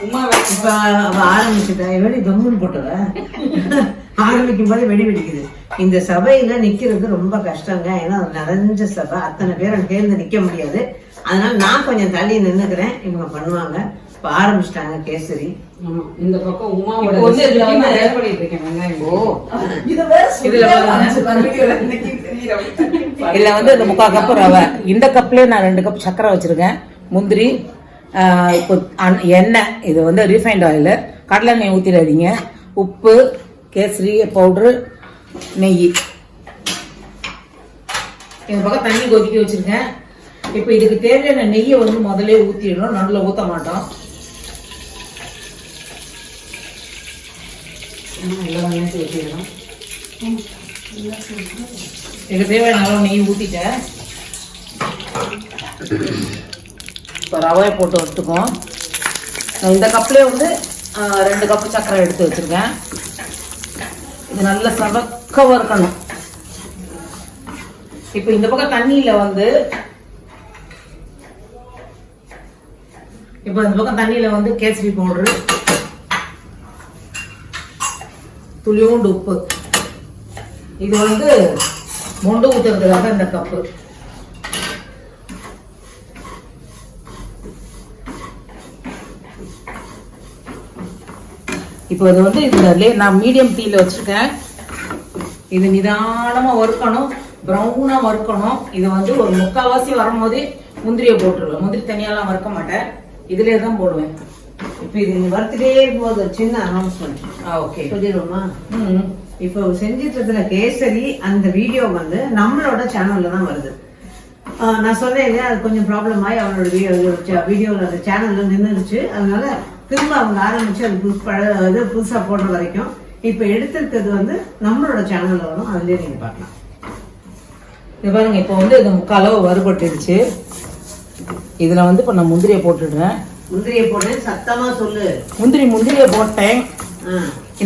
உமா இப்ப அவ ஆரம்பிச்சுட்டா. வெடி கம்முன்னு போட்டவ ஆரம்பிக்கும் போது வெடி வெடிக்குது. இந்த சபையில நிக்கிறது ரொம்ப கஷ்டங்க. ஏன்னா நிறைஞ்ச சபை. அத்தனை பேரும் சேர்ந்து நிக்க முடியாது. அதனால நான் கொஞ்சம் தள்ளி நின்னுக்கிறேன். இவங்க பண்ணுவாங்க. இப்ப ஆரம்பிச்சிட்டாங்க கேசரி. இந்த பக்கம் உமாவோட இதுல வந்து- இந்த முக்கால் கப்பு ரவை. இந்த கப்லயே நான் ரெண்டு கப் சக்கரை வச்சிருக்கேன். முந்திரி எண்ணெய். இது வந்து ரீஃபைண்ட் ஆயில் கடலை எண்ணெய் ஊற்றிடாதீங்க உப்பு கேசரி பவுட்ரு நெய். இந்த பக்கம் தண்ணி கொதிக்க வச்சிருக்கேன் இப்போ இதுக்கு தேவையான நெய்யை வந்து முதல்ல ஊற்றிடணும் நடுவில் ஊற்ற மாட்டோம். எல்லாம் ஊற்றிடணும் இதுக்கு தேவையான அளவு நெய் ஊற்றிட்டேன் இப்போ ரவையை போட்டு வச்சுக்கோம் இந்த கப்லேயே வந்து ரெண்டு கப்பு சர்க்கரை எடுத்து வச்சுருக்கேன். இது நல்லா சவக்க வறுக்கணும் இப்போ இந்த பக்கம் தண்ணியில் வந்து இப்போ இந்த பக்கம் தண்ணியில் வந்து கேசரி பவுடரு துளியோண்டு உப்பு. இது வந்து மொண்டு ஊற்றுறதுக்காக இந்த கப்பு. இப்போ இது வந்து இந்த லே- நான் மீடியம் தீல வச்சிருக்கேன். இது நிதானமா வறுக்கணும் ப்ரௌனா வறுக்கணும். இது வந்து ஒரு முக்கால்வாசி வரும்போதே முந்திரியை போட்டுருவேன். முந்திரி தனியாலாம் வறுக்க மாட்டேன். இதுலயே தான் போடுவேன். இப்ப இது வறுத்துட்டே ஒரு சின்ன அனௌன்ஸ்மெண்ட் ஆ ஓகே. சொல்லிடுவோமா? ம். இப்போ செஞ்சிட்டு இருக்கிற கேசரி அந்த வீடியோ வந்து நம்மளோட சேனல்ல தான் வருது. நான் சொன்னேன் இல்லையா அது கொஞ்சம் ப்ராப்ளம் ஆகி அவனோட வீடியோவில் அந்த சேனல்ல நின்றுச்சு அதனால திரும்ப அவங்க ஆரம்பிச்சு அது புதுசு பழ இது புதுசா போடுற வரைக்கும் இப்போ எடுத்திருக்கிறது வந்து நம்மளோட சேனல்ல வரும். அதுலயே நீங்க பார்க்கலாம். இது பாருங்க இப்போ வந்து இது முக்காலவு வறுபட்டுடுச்சு. இதுல வந்து இப்போ நான் முந்திரியை போட்டுடுறேன். முந்திரியை போட்டு சத்தமா சொல்லு. முந்திரி முந்திரியை போட்டேன்.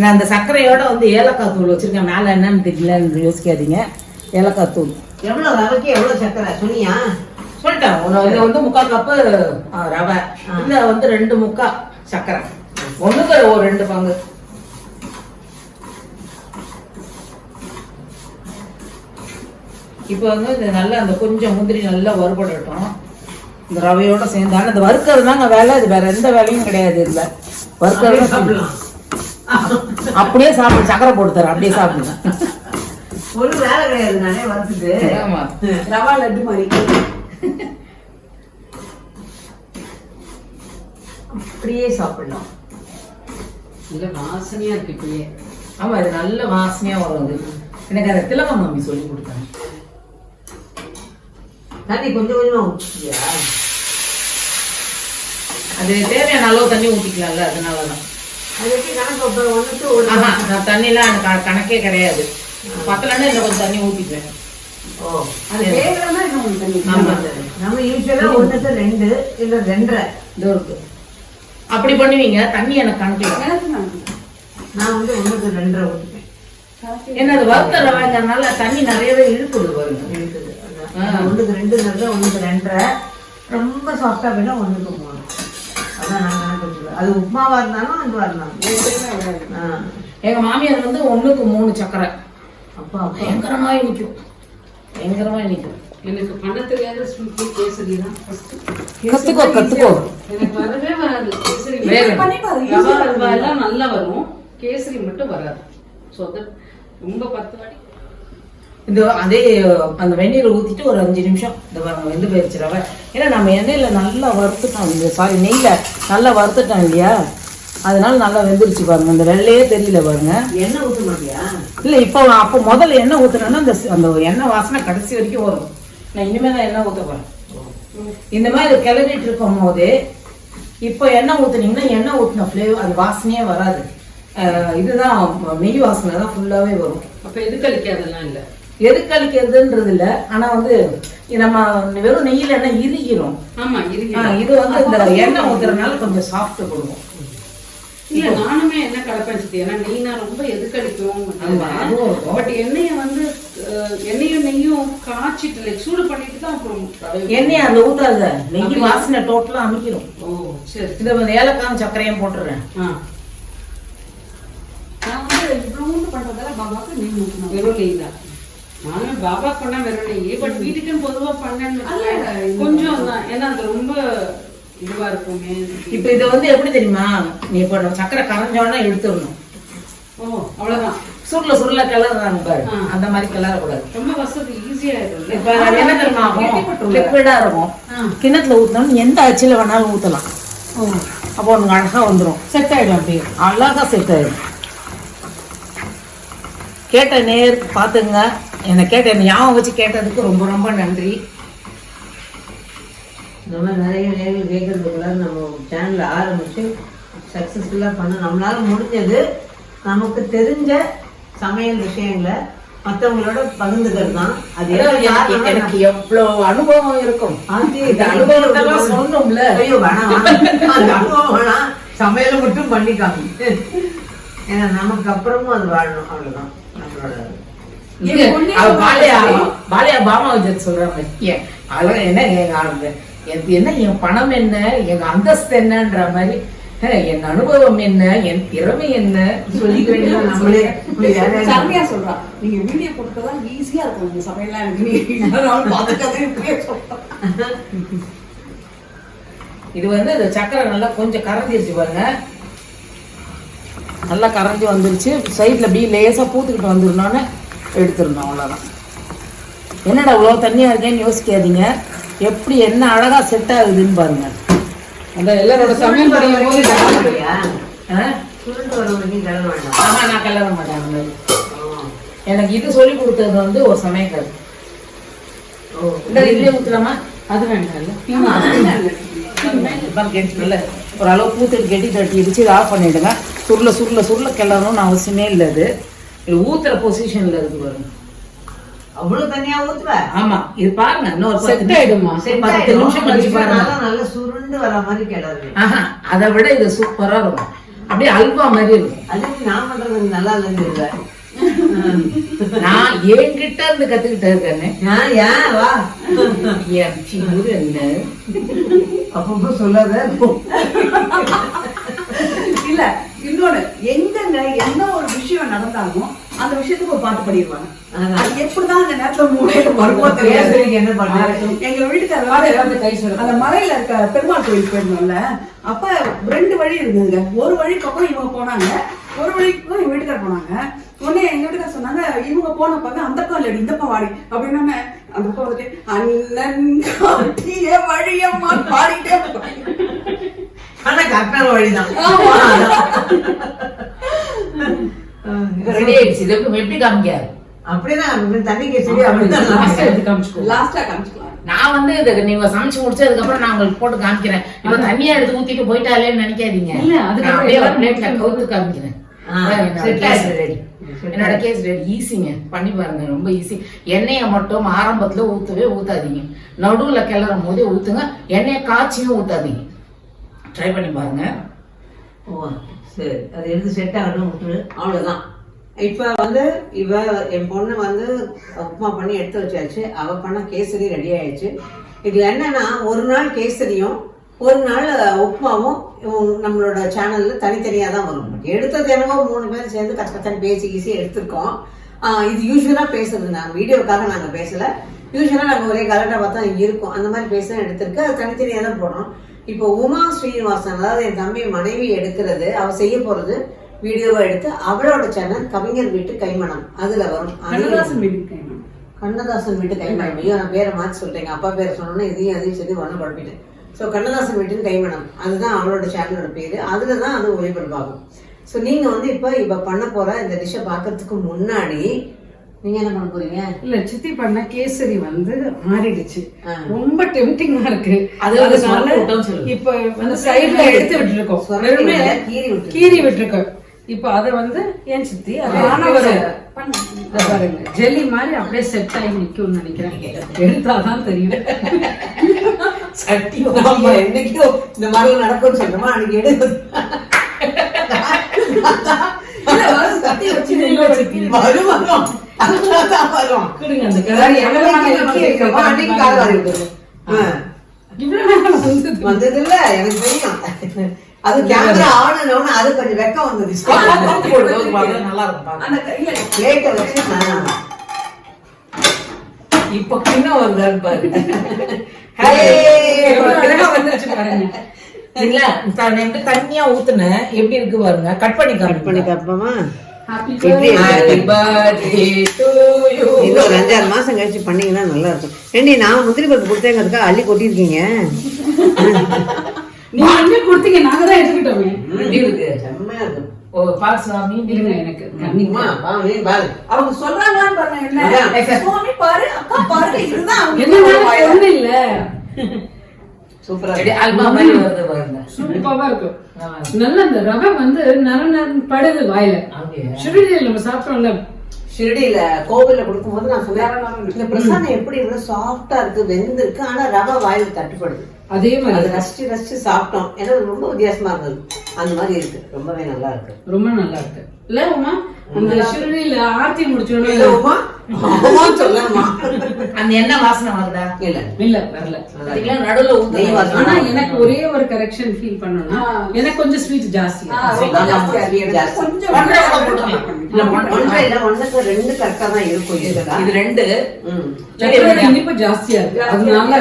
நான் அந்த சர்க்கரையோட வந்து ஏலக்காய் தூள் வச்சிருக்கேன். மேலே என்னன்னு தெரியலன்னு யோசிக்காதீங்க. ஏலக்காய் தூள். எவ்வளவு ரவைக்கு எவ்வளவு சக்கரை சொன்னியா? சொல்லிட்டேன். ஒரு இது வந்து முக்கால் கப்பு ரவை. இதுல வந்து ரெண்டு முக்கா. சர்க்கரை ஒண்ணுக்கு ஒரு ரெண்டு பங்கு. இப்போ வந்து இது நல்லா அந்த கொஞ்சம் முந்திரி நல்லா வறுபடட்டும். இந்த ரவையோட சேர்ந்து. ஆனால் இந்த வறுக்கிறது தாங்க வேலை. இது வேற எந்த வேலையும் கிடையாது இதுல. வறுக்கிறது சாப்பிடலாம். அப்படியே சாப்பிடு. சக்கரை போட்டு தரேன். அப்படியே சாப்பிடுங்க ஒரு வேலை கிடையாது. நானே வறுத்துட்டு. ரவா லட்டு மாதிரி அப்படியே சாப்பிடலாம் நல்ல வாசனையா இருக்கு இப்பயே. ஆமா இது நல்ல வாசனையா வரும். எனக்கு அந்த திலக மாமி சொல்லி கொடுத்தாங்க. தண்ணி கொஞ்சம் கொஞ்சமா ஊற்றியா அது தேவையான அளவு தண்ணி ஊத்திக்கலாம்ல அதனாலதான். அது எப்படி கணக்கு? ஒண்ணுக்கு ஒரு ஆஹா நான் தண்ணிலாம் எனக்கு க- கணக்கே கிடையாது. பத்தலன்னா இன்னும் கொஞ்சம் தண்ணி ஊத்திக்குவேன் ஓ அது நம்ம ரெண்டு இல்ல ரெண்டரை. இதோ அப்படி பண்ணுவீங்க? தண்ணி எனக்கு கணக்கில் நான் வந்து ஒண்ணுக்கு ரெண்டரை ஊற்றிப்பேன் என்ன அது வறுத்த ரவைங்கிறதுனால தண்ணி நிறையவே இழுக்குது பாருங்க. இருக்குது அதான். ஒண்ணுக்கு ரெண்டு நல்ல ஒண்ணுக்கு ரெண்டரை. ரொம்ப சாஃப்டா வேணா ஒண்ணுக்கு மூணு. அதான் நான் கணக்கு அது உப்புமாவா இருந்தாலும் இதுவா இருந்தாலும். ஆ. எங்க மாமியார் வந்து ஒண்ணுக்கு மூணு சக்கரை. அப்பா அப்பா. பயங்கரமா இனிக்கும் பயங்கரமா இனிக்கும் எனக்கு பண்ண தெரியாத கேசரி தான். கத்துக்கோ கத்துக்கோ. எனக்கு வரவே வராது. கேசரி ரவா அல்வா எல்லாம் நல்லா வரும். கேசரி மட்டும் வராது. ஸோ தட் ரொம்ப பத்து வாட்டி. இந்த அதே அந்த வெந்நீரை ஊத்திட்டு ஒரு அஞ்சு நிமிஷம். இந்த வெந்து போயிருச்சு ரவை. ஏன்னா நம்ம எண்ணெயில நல்லா வறுத்துட்டோம். இந்த சாரி நெய்ல நல்லா வறுத்துட்டோம் இல்லையா? அதனால நல்லா வெந்துருச்சு பாருங்க. இந்த வெள்ளையே தெரியல பாருங்க. எண்ணெய் ஊற்ற மாட்டியா? இல்ல இப்போ அப்போ முதல்ல எண்ணெய் ஊத்துனேன்னா அந்த அந்த எண்ணெய் வாசனை கடைசி வரைக்கும் வரும். நான் இனிமே தான் எண்ணெய் போறேன். இந்த மாதிரி கிளறிட்டு இருக்கும் போது இப்போ எண்ணெய் ஊத்துனீங்கன்னா எண்ணெய் ஊத்துன ஃப்ளேவர் அது வாசனையே வராது. இதுதான் நெய் வாசனை தான் ஃபுல்லாவே வரும். அப்ப எதுக்கு அழிக்காதெல்லாம் இல்ல? எதுக்கு அழிக்கிறதுன்றது இல்ல. ஆனா வந்து நம்ம வெறும் நெய்யில எண்ணெய் இறுகிரும். ஆமா ஆ, இருக்கு இது வந்து இந்த எண்ணெய் ஊத்துறதுனால கொஞ்சம் சாஃப்ட் கொடுக்கும் இல்ல நானுமே என்ன கலப்பேன் சித்தி. ஏன்னா நெய்னா ரொம்ப அதுவும் இருக்கும். பட் எண்ணெய வந்து எண்ணெயும் நெய்யும் காய்ச்சிட்டு like சூடு பண்ணிட்டு தான் அப்புறம் எண்ணெய் அதுல ஊத்தாத நெய்? வாசனை டோட்டலா அமைக்கிறோம் ஓ சரி. இதை ஏலக்காயும் சர்க்கரையும் போட்டுறேன். நான் வந்து இவ்வளவு பண்றதால பாபாக்கு நெய் ஊற்றணும் வெறும் நெய் தான். நானும் பாபா பண்ண வெறும் நெய். பட் வீட்டுக்குன்னு பொதுவா பண்ணேன்னு. கொஞ்சம் தான். ஏன்னா அது ரொம்ப இதுவா இருக்குமே. இப்ப இதை வந்து எப்படி தெரியுமா? நீ இப்ப சக்கரை கரைஞ்சோன்னா எடுத்துடணும். ஓ அவ்வளவுதான். சுருள சுருள கிளறாங்க பாரு. அந்த மாதிரி கிளறக்கூடாது. ரொம்ப வசதி ஈஸியா. லிக்விடா இருக்கும். கிணத்துல ஊத்தணும் எந்த அச்சில வேணாலும் ஊத்தலாம். அப்போ உனக்கு அழகா வந்துரும். செட் ஆயிடும் அப்படியே. அழகா செட் ஆயிடும். கேட்ட நேர் பாத்துங்க என்னை கேட்ட என்னை ஞாபகம் வச்சு கேட்டதுக்கு ரொம்ப ரொம்ப நன்றி. இந்த மாதிரி நிறைய நேரில் கேட்கறதுக்குள்ள நம்ம சேனல் ஆரம்பிச்சு சக்ஸஸ்ஃபுல்லாக பண்ண நம்மளால முடிஞ்சது. நமக்கு தெரிஞ்ச சமையல் விஷயங்களை மற்றவங்களோட பகிர்ந்துக்கிறது தான் அது எனக்கு எவ்வளவு அனுபவம் இருக்கும். அனுபவத்தெல்லாம் சொல்லணும்ல. ஐயோ வேணாம். அந்த அனுபவம் வேணாம். சமையலை மட்டும் பண்ணிக்காங்க ஏன்னா நமக்கு அப்புறமும் அது வாழணும். அவ்வளவுதான். நம்மளோட என்ன என் என்ன என் பணம் என்ன? எங்க அந்தஸ்து என்னன்ற மாதிரி "ஹே, என் அனுபவம் என்ன? என் திறமை என்ன? சொல்லிக்க வேண்டியது நம்மளே இப்படி வேற என்ன? சரணியா சொல்றா நீங்க வீடியோ போட்டுதான் ஈஸியா இருக்கும். இந்த சமையல்லாம் எனக்கு சொல்றேன் இது வந்து இந்த சக்கரை நல்லா கொஞ்சம் கரைஞ்சிருச்சு பாருங்க. நல்லா கரைஞ்சி வந்துருச்சு. சைடில் அப்படியே லேசாக பூத்துக்கிட்டு வந்துருந்தோன்னு எடுத்துருந்தோம் அவ்வளோதான் என்னடா இவ்வளோ தண்ணியாக இருக்கேன்னு யோசிக்காதீங்க. எப்படி என்ன அழகாக செட் ஆகுதுன்னு பாருங்க. அந்த எல்லாரோட சமையல் படியும் போது கிளற மாட்டியா? ஆ? சுருண்டு வர வரைக்கும் கிளற வேண்டாம். ஆமா நான் கல்யாண மாட்டேன் அந்த மாதிரி ஓ. எனக்கு இது சொல்லி கொடுத்தது வந்து ஒரு ஓ. இந்த இதுலேயே ஊற்றலாமா அது வேண்டாம்ல. ஒரு அளவு பூத்துட்டு கெட்டி தட்டி இடிச்சு இதை ஆஃப் பண்ணிடுங்க. சுருள சுருள சுருள கிளறணும்னு அவசியமே இல்லை இது ஊத்துற பொசிஷன்ல இருக்கு பாருங்க. அவ்வளவு தனியா ஊத்துவ? ஆமா இது பாருங்க இன்னும் ஒரு Set ஆயிடுமா? பத்து. நிமிஷம் கழிச்சு பாருங்க. நல்லா சுருண்டு வர மாதிரி கிளறு ஆஹா அதை விட இது சூப்பரா இருக்கும். அப்படியே அல்வா மாதிரி இருக்கும். அதுக்கு நான் பண்றது? நல்லா இல்லைன்னு இல்லை நான் என்கிட்ட இருந்து கத்துக்கிட்டு இருக்கேன்னு ஏன்? வா. என்ன அப்பப்போ சொல்லாத. இல்ல இன்னொன்னு எங்கங்க என்ன ஒரு விஷயம் நடந்தாலும் அந்த விஷயத்துக்கு ஒரு பாட்டு பாடிடுவாங்க. அது எப்படிதான் அந்த நேரத்துல மூளையில வருமோ தெரியாது என்ன பண்றது? எங்க வீட்டுக்கு. அந்த மலையில இருக்க பெருமாள் கோயில் போயிருந்தோம்ல அப்ப ரெண்டு வழி இருந்ததுங்க ஒரு வழி பக்கம் இவங்க போனாங்க ஒரு வழிக்கு எங்க வீட்டுக்கார போனாங்க உடனே எங்க வீட்டுக்கார சொன்னாங்க இவங்க போன பக்கம் அந்த பக்கம் இல்லடி இந்த பக்கம் வாடி அப்படின்னா அந்த பக்கம் வந்துட்டு அண்ணன் காட்டிய வழியம்மா பாடிட்டே. ஆனா கரெக்டான வழிதான். ரெடி ஆயிடுச்சு. இது எப்படி காமிக்க? அப்படிதான் எடுத்து காமிச்சுக்கோ. லாஸ்டா காமிச்சுக்கலாம். நான் வந்து இதை நீங்க சமைச்சு முடிச்சதுக்கு அப்புறம் நான் உங்களுக்கு போட்டு காமிக்கிறேன். இப்ப தண்ணியா எடுத்து ஊத்திட்டு போயிட்டாலேன்னு நினைக்காதீங்க. இல்ல, அதுக்கு நான் அப்படியே ஒரு அப்புறம் பிளேட்ல கவுத்து காமிக்கிறேன். ரெடி Set என்னோட கேஸ் ரெடி ஈஸிங்க பண்ணி பாருங்க. ரொம்ப ஈஸி எண்ணெயை மட்டும் ஆரம்பத்துல ஊத்தவே ஊத்தாதீங்க. நடுவுல கிளறும் போதே ஊத்துங்க. எண்ணெயை காய்ச்சியும் ஊத்தாதீங்க. ட்ரை பண்ணி பாருங்க. ஓ சரி. அது எடுத்து செட் ஆகணும் விட்டுரு அவ்வளவுதான். இப்போ வந்து இவ என் பொண்ணு வந்து உப்புமா பண்ணி எடுத்து வச்சாச்சு. அவ பண்ண கேசரி ரெடி ஆயிடுச்சு. இதில் என்னன்னா ஒரு நாள் கேசரியும் ஒரு நாள் உப்புமாவும் நம்மளோட சேனலில் தனித்தனியாக தான் வரும். எடுத்தது என்னவோ மூணு பேரும் சேர்ந்து கஷ்டத்தான் பேசி ஈஸி எடுத்திருக்கோம். இது யூஸ்வலாக பேசுறது நாங்கள் வீடியோக்காக நாங்கள் பேசலை. யூஸ்வலாக நாங்கள் ஒரே கலட்டாக பார்த்தா இங்க இருக்கும். அந்த மாதிரி பேச தான் எடுத்திருக்கு. அது தனித்தனியாக தான் போடுறோம் இப்போ உமா ஸ்ரீனிவாசன் அதாவது என் தம்பி மனைவி எடுக்கிறது அவ செய்ய போறது வீடியோவா எடுத்து அவளோட சேனல் கவிஞர் வீட்டு கைமணம். அதுல வரும். கண்ணதாசன் வீட்டுக்கு கைமணம். கண்ணதாசன் வீட்டு கைமணம். ஐயோ நான் பேரை மாற்றி சொல்லிட்டேன். அப்பா பேரை சொன்னோன்னே இதையும் அதையும் சொல்லி ஒன்று குழப்பிட்டேன் ஸோ கண்ணதாசன் வீட்டின் கைமணம். அதுதான் அவளோட சேனலோட பேரு. அதுல தான் அது ஒளிபரப்பாகும். ஸோ நீங்க வந்து இப்போ இப்போ பண்ண போற இந்த டிஷ்ஷை பார்க்கறதுக்கு முன்னாடி நீங்க என்ன பண்ண போறீங்க? இல்ல சித்தி பண்ண கேசரி வந்து மாறிடுச்சு. ரொம்ப டெம்டிங்கா இருக்கு. அதனால. இப்ப வந்து சைடுல எடுத்து விட்டுருக்கோம். கீறி விட்டுருக்கோம். கீறி விட்டுருக்கோம். இப்ப அத வந்து ஏன் சித்தி? பாருங்க. ஜெல்லி மாதிரி அப்படியே செட் ஆகி நிக்கும்னு நினைக்கிறேன். எடுத்தாதான் தெரியும். சட்டி ஆமா என்னைக்கும் இந்த மாதிரி நடக்கும்னு சொல்றோமா அன்னைக்கு எடு இல்ல, வரும், கத்தி வச்சு நின்னு வச்சு வரும் வரும் அதான் வரும் கொடுங்க அந்த அதாவது கிளறி எவ்வளவு நிக்கி வைக்கிறோமோ அன்னைக்கு கால் வாரி விட்டுரும். ஆ. இவ்வளவு நேரம் வந்து வந்தது இல்ல எனக்கு தெரியும் அது கேமரா ஆன் ஆனவன அது கொஞ்சம் வெக்கம் வந்தது நல்லா இருக்கும் பாருங்க. அந்த கையில பிளேட்டை வச்சு நான் இப்ப கிண்ணம் வருதான்னு பாரு வந்துருச்சு பாருங்க எப்படி தண்ணியா ஊத்துனேன். எப்படி இருக்கு பாருங்க. கட் பண்ணி கட் பண்ணி காப்போமா அஞ்சாறு மாசம் கழிச்சு பண்ணீங்கன்னா நல்லா இருக்கும். ஏண்டி நான் முந்திரி பருப்பு கொடுத்தேங்கிறதுக்காக அள்ளி கொட்டியிருக்கீங்க? நீங்க என்ன கொடுத்தீங்க நாங்க தான் எடுத்துக்கிட்டோமே. எப்படி இருக்கு. செம்மையா இருக்கும் ஓ பால் சுவாமி இருங்க எனக்கு கண்ணிமா பாரு. அவங்க சொல்றாங்களான்னு பாருங்க. என்ன? சுவாமி பாரு அக்கா பாரு இதுதான் அவங்க என்ன வாயில. ஒண்ணு இல்ல. சூப்பரா சூப்பரா இருக்கும் நல்லா இருக்கு. நல்ல அந்த ரவை வந்து நர படுது வாயில? சுடுநீர் நம்ம சாப்பிட்டோம்ல. ஷிரடியில கோவில்ல கொடுக்கும்போது நான் சொன்னேன் இந்த பிரசாதம் எப்படி இவ்வளவு சாஃப்டா இருக்கு வெந்திருக்கு ஆனா ரவை வாயில தட்டுப்படுது. அதே அது மாதிரி ரசிச்சு ரசிச்சு சாப்பிட்டோம். ஏன்னா அது ரொம்ப வித்தியாசமா இருந்தது. அந்த மாதிரி இருக்கு. ரொம்பவே நல்லா இருக்கு. ரொம்ப நல்லா இருக்கு. இல்ல உமா? அந்த சுடுநீர்ல ஆர்த்தி இல்ல முடிச்சோன்னு உமா அந்த எண்ணெய் வாசனை வருதா? இல்ல. இல்ல வரல. நடுவுல. ஆனா எனக்கு ஒரே ஒரு கரெக்ஷன் ஃபீல் எனக்கு கொஞ்சம் ஸ்வீட் ஜாஸ்தி. இல்ல, இல்ல ரெண்டு கரெக்டா தான் இருக்கும். இது ரெண்டு. இனிப்பு ஜாஸ்தியா இருக்கு. அதனால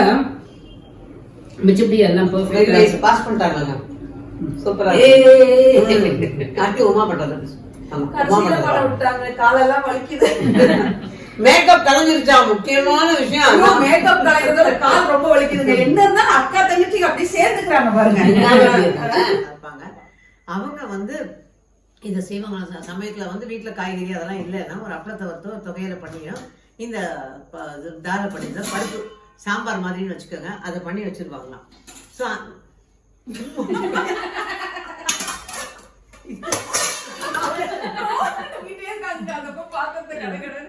மிச்சப்படி எல்லாம் பாஸ் பண்ணிட்டாங்க சூப்பரா ஏய். அடுத்து உமா பண்றது. ஆமா, உமா கடைசியில பண்றது. படம் விட்டாங்க. காலெல்லாம் வலிக்குது. மேக்கப் கலைஞ்சிருச்சா? முக்கியமான விஷயம் ஐயோ, அதான். மேக்கப் கலைக்கிறதுல கால் ரொம்ப வலிக்குதுங்க. என்ன இருந்தாலும் அக்கா தங்கச்சி அப்படியே சேர்ந்துக்கிறாங்க பாருங்க. இருப்பாங்க. அவங்க வந்து இந்த செய்வாங்க சமயத்துல வந்து வீட்டுல காய்கறி அதெல்லாம் இல்லைன்னா ஒரு அப்பளத்தை வறுத்து தொகையில பண்ணியும் இந்த தார பண்ணி தான் பருப்பு சாம்பார் மாதிரின்னு வச்சுக்கோங்க. அதை பண்ணி வச்சிருவாங்களாம். ஸோ வீட்டே இருக்காங்க, அந்த பக்கம் பார்க்கறதுக்கு கடை கடை